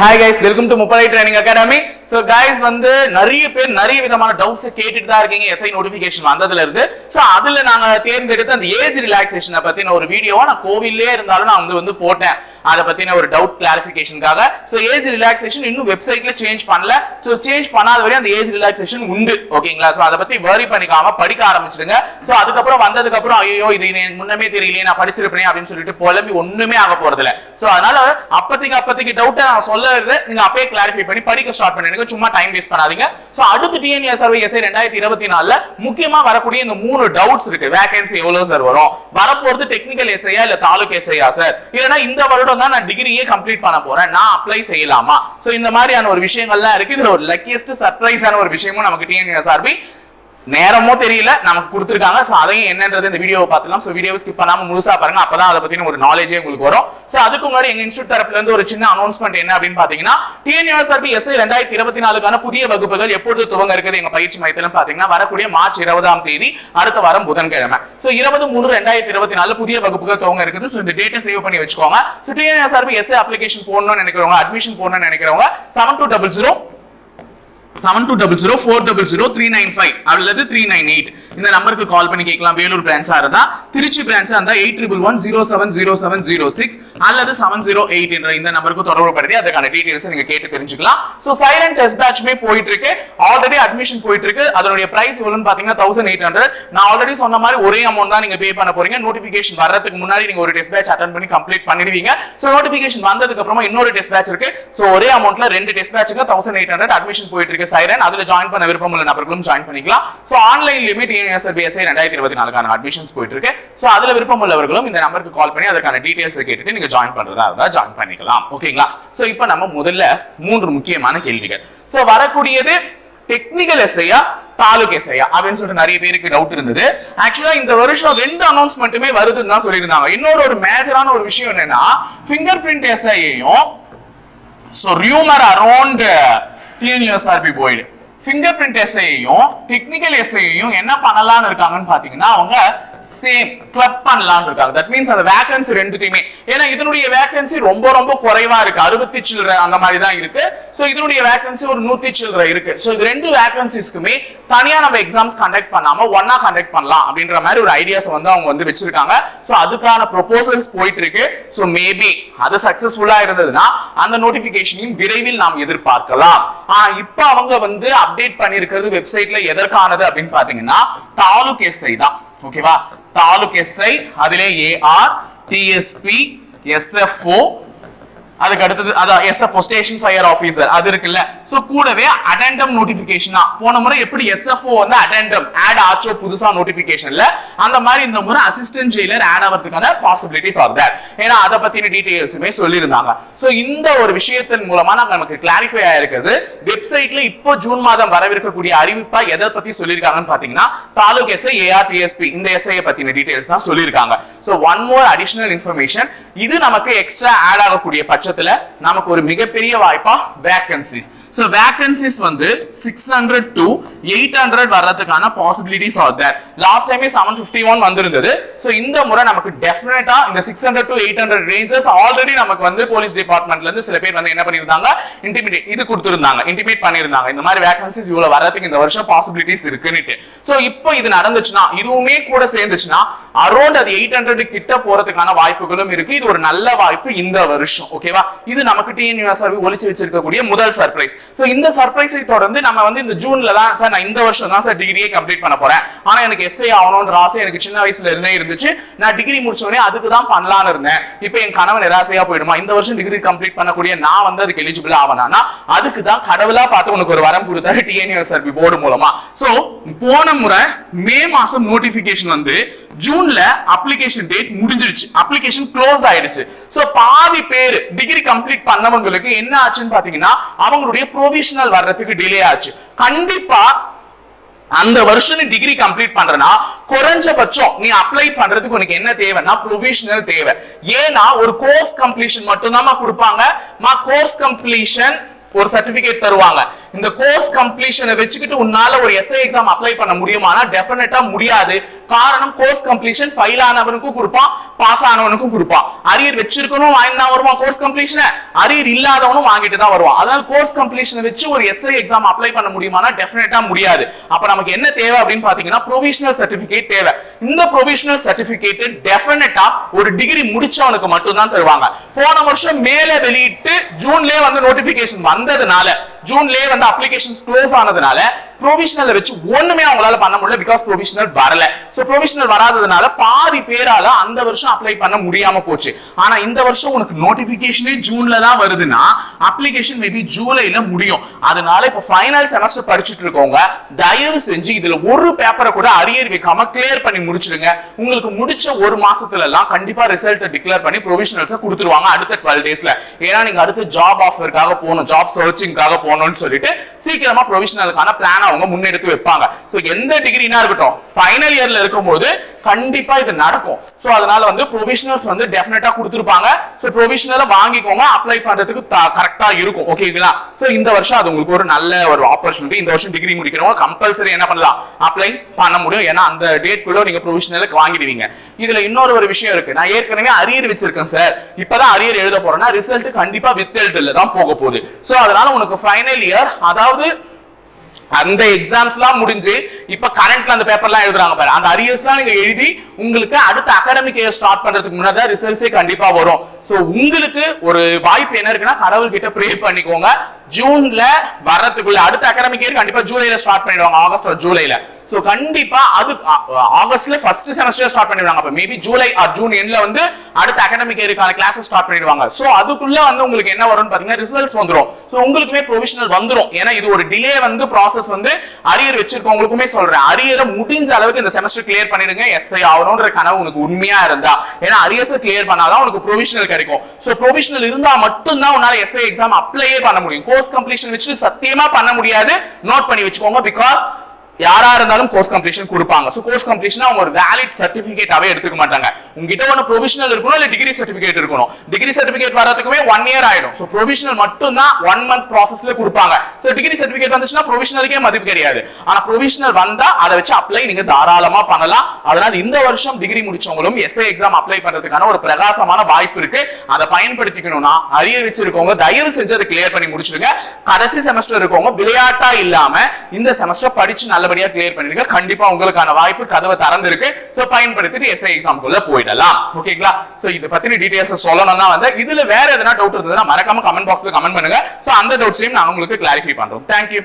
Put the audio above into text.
Hi guys welcome to முப்படை training academy so guys வந்து நிறைய பேர் நிறைய விதமான டவுட்ஸ் கேட்டுட்டு தான் இருக்கீங்க. எஸ்ஐ நோட்டிஃபிகேஷன் வந்ததுல இருந்து. ஸோ அதுல நாங்க தேர்ந்தெடுத்த அந்த ஏஜ் ரிலாக்ஸேஷனை பத்தின ஒரு வீடியோவா நான் கோவிலே இருந்தாலும் நான் வந்து வந்து போட்டேன். அதை பத்தின ஒரு டவுட் கிளாரிபிகேஷனுக்காக ஸோ ஏஜ் ரிலாக்ஸேஷன் இன்னும் வெப்சைட்ல சேஞ்ச் பண்ணல. ஸோ சேஞ்ச் பண்ணாத வரையும் அந்த ஏஜ் ரிலாக்ஸேஷன் உண்டு. ஓகேங்களா ஸோ அதை பத்தி வரி பண்ணிக்காம படிக்க ஆரம்பிச்சிடுங்க. ஸோ அதுக்கப்புறம் வந்ததுக்கு அப்புறம் ஐயோ இது எனக்கு முன்னமே தெரியலையே நான் படிச்சிருப்பேன் அப்படின்னு சொல்லிட்டு புலம்பி ஒண்ணுமே ஆக போறது இல்ல ஸோ அதனால அப்பத்திக்கு அப்பத்திக்கு டவுட்டை நான் சொல்லறது நீங்க அப்பயே கிளாரிஃபை பண்ணி படிக்க ஸ்டார்ட் பண்ணிடுங்க. சும்மா டைம் வேஸ்ட் பண்ணாதீங்க. ஸோ அடுத்து டிஎன்ஏ சர்வே எஸ்ஐ ரெண்டாயிரத்தி இருபத்தி நாலுல முக்கியமா வரக்கூடிய இந்த மூணு டவுட்ஸ் இருக்கு. வேகன்சி எவ்வளவு சார் வரும்? வரப்போறது டெக்னிக்கல் எஸ்ஐயா இல்ல தாலுக் எஸ்ஐயா சார் இல்லைன்னா இந்த வருடம் தான் நான் டிகிரியே கம்ப்ளீட் பண்ண போறேன். நான் அப்ளை செய்யலாமா? சோ இந்த மாதிரியான ஒரு விஷயங்கள்லாம் இருக்கு. இதுல ஒரு லக்கியஸ்ட் சர்ப்ரைஸான ஒரு விஷயமும் நமக்கு டிஎன்ஏ நேரமோ தெரியல நமக்கு கொடுத்துருக்காங்க. ஸோ அதையும் என்னன்றது இந்த வீடியோவை பார்த்துலாம் ஸோ வீடியோவை ஸ்கிப் பண்ணாமல் முழுசா பாருங்க. அப்பதான் அதை பத்தின ஒரு நாலேஜே உங்களுக்கு வரும். ஸோ அதுக்கு முன்னாடி எங்க இன்ஸ்டியூட் தரப்புல இருந்து ஒரு சின்ன அனௌன்ஸ்மெண்ட் என்ன அப்படின்னு பாத்தீங்கன்னா டிஎன்யூஎஸ்ஆர்பி எஸ்ஐ ரெண்டாயிரத்தி இருபத்தி நாலுக்கான புதிய வகுப்புகள் எப்பொழுது துவங்க இருக்குது எங்க பயிற்சி மையத்திலும் பாத்தீங்கன்னா வரக்கூடிய மார்ச் இருபதாம் தேதி அடுத்த வாரம் புதன்கிழமை. ஸோ இருபது மூணு ரெண்டாயிரத்தி இருபத்தி நாலு புதிய வகுப்புகள் துவங்க இருக்குது. ஸோ இந்த டேட்டை சேவ் பண்ணி வச்சுக்கோங்க. ஸோ டிஎன்யூஎஸ்ஆர்பி எஸ்ஐ அப்ளிகேஷன் போடணும்னு நினைக்கிறவங்க அட்மிஷன் போடணும்னு நினைக்கிறவங்க seven two double zero seven two double zero four double zero three nine five அல்லது த்ரீ நைன் எயிட் இந்த நம்பருக்கு கால் பண்ணி கேட்கலாம். வேலூர் பிரான்ச்சா இருந்தா திருச்சி பிரான்ச்சா இருந்தா eight triple one zero seven zero seven zero six அல்லது செவன் ஜீரோ எயிட் என்ற இந்த நம்பருக்கு தொடர்பு படுத்தி அதுக்கான டீடைல்ஸ் நீங்க கேட்டு தெரிஞ்சுக்கலாம். ஸோ சைலண்ட் டெஸ்ட் பேட்ச்மே போயிட்டு இருக்கு ஆல்ரெடி அட்மிஷன் போயிட்டு இருக்கு அதனுடைய பிரைஸ் எவ்வளோன்னு பாத்தீங்கன்னா தௌசண்ட் எயிட் ஹண்ட்ரட் நான் ஆல்ரெடி சொன்ன மாதிரி ஒரே அமௌண்ட் தான் நீங்க பே பண்ண போறீங்க. நோட்டிபிகேஷன் வர்றதுக்கு முன்னாடி நீங்க ஒரு டெஸ்ட் பேட்ச் அட்டன் பண்ணி கம்ப்ளீட் பண்ணிடுவீங்க. ஸோ நோட்டிபிகேஷன் வந்ததுக்கு அப்புறமா இன்னொரு டெஸ்ட் பேட்ச் இருக்கு. ஸோ ஒரே அமௌண்ட்ல ரெண்டு டெஸ்ட் பேட்சுக்கு தௌசண்ட் எயிட் ஹண்ட்ரட் அட்மிஷன் போயிட்டு இருக்கு சைரன் அதுல ஜாயின் பண்ண விருப்பம் உள்ள நபர்களும் ஜாயின் பண்ணிக்கலாம். ஸோ ஆன்லைன் லிமிட் யூனிவர்சிட்டி ரெண்டாயிரத்தி இருபத்தி நாலுக்கான அட்மிஷன்ஸ் போயிட்டு இருக்கு ஸோ அதுல விருப்பம் உள்ளவர்களும் இந்த நம்பருக்கு கால் பண்ணி அதற்கான டீடைல்ஸ் கேட்டுட்டு நீங்க ஜாயின் பண்றதா இருந்தா ஜாயின் பண்ணிக்கலாம். ஓகேங்களா? ஸோ இப்போ நம்ம முதல்ல மூன்று முக்கியமான கேள்விகள். ஸோ வரக்கூடியது டெக்னிக்கல் எஸ்ஐயா தாலுக் எஸ்ஐயா அப்படின்னு சொல்லிட்டு நிறைய பேருக்கு டவுட் இருந்தது. ஆக்சுவலா இந்த வருஷம் ரெண்டு அனௌன்ஸ்மெண்ட்டுமே வருதுன்னு தான் சொல்லியிருந்தாங்க. இன்னொரு ஒரு மேஜரான ஒரு விஷயம் என்னன்னா ஃபிங்கர் பிரிண்ட் எஸ்ஐயையும் ஸோ ரியூமர் அரௌண்ட் டிஎன்யூஎஸ்ஆர்பி போயிடு ஃபிங்கர் பிரிண்ட் எஸ்ஐயையும் டெக்னிக்கல் எஸ்ஐயையும் என்ன பண்ணலாம்னு இருக்காங்கன்னு பாத்தீங்கன்னா அவங்க சேம் கிளப் பண்ணலாம்னு இருக்காங்க. தட் மீன்ஸ் அந்த வேகன்சி ரெண்டுத்தையுமே. ஏன்னா இதனுடைய வேகன்சி ரொம்ப ரொம்ப குறைவா இருக்கு. அறுபத்தி சில்லற அந்த மாதிரி தான் இருக்கு. சோ இதனுடைய வேகன்சி ஒரு நூத்தி சில்லற இருக்கு. ஸோ இது ரெண்டு வேகன்சிஸ்க்குமே தனியா நம்ம எக்ஸாம்ஸ் கண்டக்ட் பண்ணாம ஒன்னா கண்டக்ட் பண்ணலாம் அப்படின்ற மாதிரி ஒரு ஐடியாஸ் வந்து அவங்க வந்து வச்சிருக்காங்க. சோ அதுக்கான ப்ரொபோசல்ஸ் போயிட்டு இருக்கு சோ மேபி அது சக்சஸ்ஃபுல்லா இருந்ததுன்னா அந்த நோட்டிபிகேஷனையும் விரைவில் நாம் எதிர்பார்க்கலாம். ஆனா இப்ப அவங்க வந்து அப்டேட் பண்ணிருக்கிறது வெப்சைட்ல எதற்கானது அப்படின்னு பாத்தீங்கன்னா தாலுக் எஸ்ஐ தான். ஓகேவா தாலுக் எஸ்ஐ அதிலே ஏஆர் டிஎஸ்பி எஸ்எஃப்ஓ அதுக்கு அடுத்தது அதான் எஸ்எஃப்ஓ ஸ்டேஷன் ஃபயர் ஆஃபீஸர் அது இருக்குல்ல. ஸோ கூடவே அடெண்டம் நோட்டிபிகேஷனா போன முறை எப்படி எஸ்எஃப்ஓ வந்து அடெண்டம் ஆட் ஆச்சோ புதுசா நோட்டிபிகேஷன்ல அந்த மாதிரி இந்த முறை அசிஸ்டன்ட் ஜெயிலர் ஆட் ஆகிறதுக்கான பாசிபிலிட்டிஸ் ஆஃப் தேர் ஏன்னா அதை பத்தின டீடைல்ஸுமே சொல்லியிருந்தாங்க. ஸோ இந்த ஒரு விஷயத்தின் மூலமா நாங்க நமக்கு கிளாரிஃபை ஆயிருக்கிறது வெப்சைட்ல இப்போ ஜூன் மாதம் வரவிருக்கக்கூடிய அறிவிப்பா எதை பத்தி சொல்லியிருக்காங்கன்னு பாத்தீங்கன்னா தாலுக் எஸ்ஐ ஏஆர்டிஎஸ்பி இந்த எஸ்ஐ பத்தின டீடைல்ஸ் தான் சொல்லியிருக்காங்க. So one more additional information இது நமக்கு எக்ஸ்ட்ரா ஆட் ஆகக்கூடிய பட்சத்துல நமக்கு ஒரு மிகப்பெரிய வாய்ப்பா வேகன்சிஸ் ஸோ வேகன்சிஸ் வந்து six hundred to eight hundred வர்றதுக்கான பாசிபிலிட்டிஸ் ஆர் தேர் லாஸ்ட் டைமே செவன் ஃபிஃப்டி ஒன் வந்திருந்தது. ஸோ இந்த முறை நமக்கு டெஃபினட்டா இந்த six hundred to eight hundred ranges already நமக்கு வந்து போலீஸ் டிபார்ட்மெண்ட்ல இருந்து சில பேர் வந்து என்ன பண்ணிருந்தாங்க இன்டிமேட் இது கொடுத்துருந்தாங்க. இன்டிமேட் பண்ணிருந்தாங்க இந்த மாதிரி வேகன்சிஸ் இவ்வளவு வர்றதுக்கு இந்த வருஷம் பாசிபிலிட்டிஸ் இருக்குன்னு ஸோ இப்போ இது நடந்துச்சுன்னா இதுவுமே கூட சேர்ந்துச்சுன்னா அரௌண்ட் அது எயிட் ஹண்ட்ரட் கிட்ட போறதுக்கான வாய்ப்புகளும் இருக்கு. இது ஒரு நல்ல வாய்ப்பு இந்த வருஷம். ஓகேவா இது நமக்கு டிஎன்யூஎஸ்ஆர்பி ஒழிச்சு வச்சிருக்கக்கூடிய முதல் சர்ப்ரைஸ் ஸோ இந்த சர்ப்ரைஸை தொடர்ந்து நம்ம வந்து இந்த ஜூன்ல தான் சார் நான் இந்த வருஷம் தான் சார் டிகிரியே கம்ப்ளீட் பண்ண போறேன். ஆனா எனக்கு எஸ்ஐ ஆகணும்ன்ற ஆசை எனக்கு சின்ன வயசுல இருந்தே இருந்துச்சு. நான் டிகிரி முடிச்ச உடனே அதுக்கு தான் பண்ணலாம்னு இருந்தேன். இப்போ என் கணவன் நிராசையா போயிடுமா? இந்த வருஷம் டிகிரி கம்ப்ளீட் பண்ணக்கூடிய நான் வந்து அதுக்கு எலிஜிபிள் ஆவனானா அதுக்கு தான் கடவுளா பார்த்து உனக்கு ஒரு வரம் கொடுத்தாரு டிஎன்யூஎஸ்ஆர்பி போர்டு மூலமா. சோ போன முறை மே மாசம் நோட்டிபிகேஷன் வந்து ஜூன்ல அப்ளிகேஷன் டேட் முடிஞ்சிருச்சு. அப்ளிகேஷன் க்ளோஸ் ஆயிடுச்சு. சோ பாதி பேர் டிகிரி கம்ப்ளீட் பண்ணவங்களுக்கு என்ன ஆச்சுன்னு பாத்தீங்கன்னா அவங்களுடைய ப்ரொவிஷனல் வர்றதுக்கு டிலே ஆச்சு. கண்டிப்பா அந்த வருஷம் நீ டிகிரி கம்ப்ளீட் பண்றனா குறைஞ்சபட்சம் நீ அப்ளை பண்றதுக்கு உனக்கு என்ன தேவைன்னா ப்ரொவிஷனல் தேவை. ஏன்னா ஒரு கோர்ஸ் கம்ப்ளீஷன் மட்டும் தான் கொடுப்பாங்க. மா கோர்ஸ் கம்ப்ளீஷன் ஒரு சர்டிபிகேட் தருவாங்க. இந்த கோர்ஸ் கம்ப்ளீஷனை வச்சுக்கிட்டு உன்னால ஒரு எஸ்ஐ எக்ஸாம் அப்ளை பண்ண முடியுமானா டெஃபினட்டா முடியாது. காரணம் கோர்ஸ் கம்ப்ளீஷன் ஃபைல் ஆனவனுக்கும் கொடுப்பான் பாஸ் ஆனவனுக்கும் கொடுப்பான். அரியர் வச்சிருக்கணும் வாங்கினா வருவான் கோர்ஸ் கம்ப்ளீஷனை அரியர் இல்லாதவனும் வாங்கிட்டு தான் வருவான். அதனால கோர்ஸ் கம்ப்ளீஷனை வச்சு ஒரு எஸ்ஐ எக்ஸாம் அப்ளை பண்ண முடியுமானா டெஃபினட்டா முடியாது. அப்ப நமக்கு என்ன தேவை அப்படின்னு பாத்தீங்கன்னா ப்ரொவிஷனல் சர்டிபிகேட் தேவை. இந்த ப்ரொவிஷனல் சர்டிபிகேட் டெஃபினட்டா ஒரு டிகிரி முடிச்சவனுக்கு மட்டும் தான் தருவாங்க. போன வருஷம் மேல வெளியிட்டு ஜூன்லயே வந்து நோட்டிபிகேஷன் வந்ததுனால ஜூன்லயே வந்து அப்ளிகேஷன்ஸ் க்ளோஸ் ஆனதுனால ப்ரொவிஷனல் வச்சு ஒண்ணுமே அவங்களால பண்ண முடியல பிகாஸ் ப்ரொவிஷனல் வரல. சோ ப்ரொவிஷனல் வராததுனால பாதி பேரால அந்த வருஷம் அப்ளை பண்ண முடியாம போச்சு. ஆனா இந்த வருஷம் உனக்கு நோட்டிபிகேஷனே ஜூன்ல தான் வருதுன்னா அப்ளிகேஷன் மேபி ஜூலைல முடியும். அதனால இப்ப ஃபைனல் செமஸ்டர் படிச்சுட்டு இருக்கவங்க தயவு செஞ்சு இதுல ஒரு பேப்பரை கூட அரியர் வைக்காம கிளியர் பண்ணி முடிச்சிடுங்க. உங்களுக்கு முடிச்ச ஒரு மாசத்துல எல்லாம் கண்டிப்பா ரிசல்ட் டிக்ளேர் பண்ணி ப்ரொவிஷனல்ஸ் கொடுத்துருவாங்க அடுத்த டுவெல் டேஸ்ல ஏன்னா நீங்க அடுத்து ஜாப் ஆஃபருக்காக போகணும் ஜாப் சர்ச்சிங்காக போகணும்னு சொல்லிட்டு சீக்கிரமா ப்ரொவிஷனலுக்கான பிளான் அவங்க முன்னெடுத்து வைப்பாங்க. ஸோ எந்த டிகிரினா இருக்கட்டும் ஃபைனல் இயர்ல இருக்கும்போது கண்டிப்பா இது நடக்கும். சோ அதனால வந்து ப்ரொவிஷனல்ஸ் வந்து டெஃபினட்டா கொடுத்துருப்பாங்க. சோ ப்ரொவிஷனல வாங்கிக்கோங்க அப்ளை பண்றதுக்கு கரெக்டா இருக்கும். ஓகேங்களா ஸோ இந்த வருஷம் அது உங்களுக்கு ஒரு நல்ல ஒரு ஆப்பர்ச்சுனிட்டி இந்த வருஷம் டிகிரி முடிக்கிறவங்க கம்பல்சரி என்ன பண்ணலாம்? அப்ளை பண்ண முடியும். ஏன்னா அந்த டேட் குள்ள நீங்க ப்ரொவிஷனலுக்கு வாங்கிடுவீங்க. இதுல இன்னொரு ஒரு விஷயம் இருக்கு. நான் ஏற்கனவே அரியர் வச்சிருக்கேன் சார் இப்பதான் அரியர் எழுத போறேன்னா ரிசல்ட் கண்டிப்பா வித் எழுத்துல தான் போக போகுது. சோ அதனால உனக்கு ஃபைனல் இயர் அதாவது அந்த எக்ஸாம்ஸ்லாம் முடிஞ்சு இப்ப கரண்ட்ல அந்த பேப்பர்லாம் எழுதுறாங்க பாரு. அந்த அரியர்ஸ் எல்லாம் நீங்க எழுதி உங்களுக்கு அடுத்த அகாடமிக் இயர் ஸ்டார்ட் பண்றதுக்கு முன்னாடி ரிசல்ட்ஸே கண்டிப்பா வரும். ஸோ உங்களுக்கு ஒரு வாய்ப்பு என்ன இருக்குன்னா கடவுள் கிட்ட ப்ரே பண்ணிக்கோங்க. ஜூன்ல வர்றதுக்குள்ள அடுத்த அகாடமிக் இயர் கண்டிப்பா ஜூலைல ஸ்டார்ட் பண்ணிடுவாங்க ஆகஸ்ட் ஆர் ஜூலைல. ஸோ கண்டிப்பா அது ஆகஸ்ட்ல ஃபர்ஸ்ட் செமஸ்டர் ஸ்டார்ட் பண்ணிடுவாங்க. அப்ப மேபி ஜூலை ஆர் ஜூன் எண்ட்ல வந்து அடுத்த அகாடமிக் இயருக்கான கிளாஸஸ் ஸ்டார்ட் பண்ணிடுவாங்க. ஸோ அதுக்குள்ள வந்து உங்களுக்கு என்ன வரும்னு பாத்தீங்கன்னா ரிசல்ட்ஸ் வந்துடும் ஸோ உங்களுக்குமே ப்ரொவிஷனல் வந்துடும் ஏன்னா இது ஒரு டிலே வந்து ப்ராசஸ் வந்து அரியர் வச்சிருக்கவங்களுக்குமே சொல்றேன். அரியரை முடிஞ்ச அளவுக்கு இந்த செமஸ்டர் கிளியர் பண்ணிடுங்க. எஸ்ஐ ஆகணும்ன்ற கனவு உனக்கு உண்மையா இருந்தா? ஏன்னா அரியர்ஸ் கிளியர் பண்ணாதான் உனக்கு ப்ரொவிஷனல் கிடைக்கும். சோ ப்ரொவிஷனல் இருந்தா மட்டும்தான் உன்னால எஸ்ஐ எக்ஸாம் அப்ளையே பண்ண முடியும். கோர்ஸ் கம்ப்ளீஷன் வச்சு சத்தியமா பண்ண முடியாது. நோட் பண்ணி வச்சுக்கோங்க பிகாஸ் யாரா இருந்தாலும் கோர்ஸ் கம்ப்ளீஷன் கொடுப்பாங்க. ஸோ கோர்ஸ் கம்ப்ளீஷன் அவங்க ஒரு வேலிட் சர்டிஃபிகேட்டாவே எடுத்துக்க மாட்டாங்க. உங்ககிட்ட ஒன்று ப்ரொவிஷனல் இருக்கணும் இல்ல டிகிரி சர்டிஃபிகேட் இருக்கணும்? டிகிரி சர்டிஃபிகேட் வரதுக்குமே ஒன் இயர் ஆயிடும். ஸோ ப்ரொவிஷனல் மட்டும் தான் ஒன் மந்த் ப்ராசஸ்ல கொடுப்பாங்க. ஸோ டிகிரி சர்டிஃபிகேட் வந்துச்சுன்னா ப்ரொவிஷனலுக்கே மதிப்பு கிடையாது. ஆனா ப்ரொவிஷனல் வந்தா அதை வச்சு அப்ளை நீங்க தாராளமா பண்ணலாம். அதனால இந்த வருஷம் டிகிரி முடிச்சவங்களும் எஸ்ஐ எக்ஸாம் அப்ளை பண்றதுக்கான ஒரு பிரகாசமான வாய்ப்பு இருக்கு. அதை பயன்படுத்திக்கணும்னா அரியர் வச்சிருக்கவங்க தயவு செஞ்சு அதை கிளியர் பண்ணி முடிச்சிருங்க கடைசி செமஸ்டர் இருக்கவங்க விளையாட்டா இல்லாம இந்த செமஸ்டர் படிச்சு நல்ல நல்லபடியா கிளியர் பண்ணிருங்க. கண்டிப்பா உங்களுக்கான வாய்ப்பு கதவை திறந்திருக்கு. சோ பயன்படுத்திட்டு எஸ்ஐ எக்ஸாம் குள்ள போயிடலாம். ஓகேங்களா சோ இத பத்தின டீடைல்ஸ் சொல்லணும்னா வந்து இதுல வேற எதனா டவுட் இருந்ததுன்னா மறக்காம கமெண்ட் பாக்ஸ்ல கமெண்ட் பண்ணுங்க. சோ அந்த டவுட்ஸையும் நான் உங்களுக்கு கிளாரிஃபை பண்றோம். தேங்க்யூ